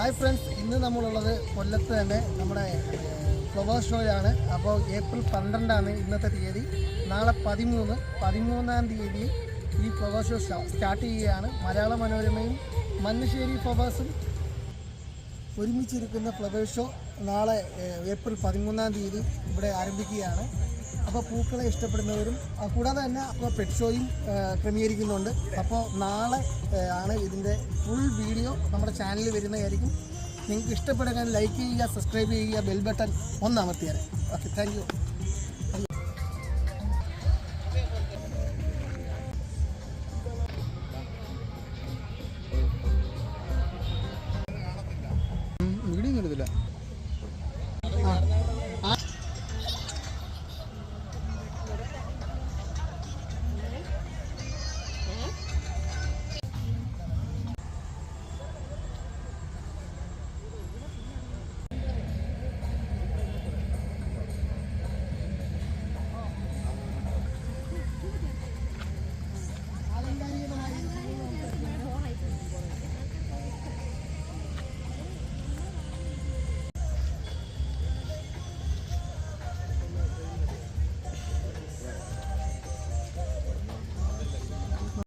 Hi friends ഇന്ന് നമ്മളുള്ളത് കൊല്ലത്ത് തന്നെ നമ്മുടെ ഫ്ലവർ ഷോയാണ്. അപ്പോൾ ഏപ്രിൽ പന്ത്രണ്ടാണ് ഇന്നത്തെ തീയതി. നാളെ പതിമൂന്ന് പതിമൂന്നാം തീയതി ഈ ഫ്ലവർ ഷോ സ്റ്റാർട്ട് ചെയ്യുകയാണ്. മലയാള മനോരമയും മഞ്ഞശ്ശേരി ഫ്ലവേഴ്സും ഒരുമിച്ചിരിക്കുന്ന ഫ്ലവർ ഷോ നാളെ ഏപ്രിൽ പതിമൂന്നാം തീയതി ഇവിടെ ആരംഭിക്കുകയാണ്. അപ്പോൾ പൂക്കളെ ഇഷ്ടപ്പെടുന്നവരും കൂടാതെ തന്നെ അപ്പോൾ പെറ്റ് ഷോയും ക്രമീകരിക്കുന്നുണ്ട്. അപ്പോൾ നാളെ ആണ് ഇതിന്റെ ഫുൾ വീഡിയോ നമ്മുടെ ചാനലിൽ വരുന്നതായിരിക്കും. നിങ്ങൾക്ക് ഇഷ്ടപ്പെടുക ലൈക്ക് ചെയ്യുക സബ്സ്ക്രൈബ് ചെയ്യുക ബെൽ ബട്ടൺ ഒന്ന് ഓക്കെ താങ്ക്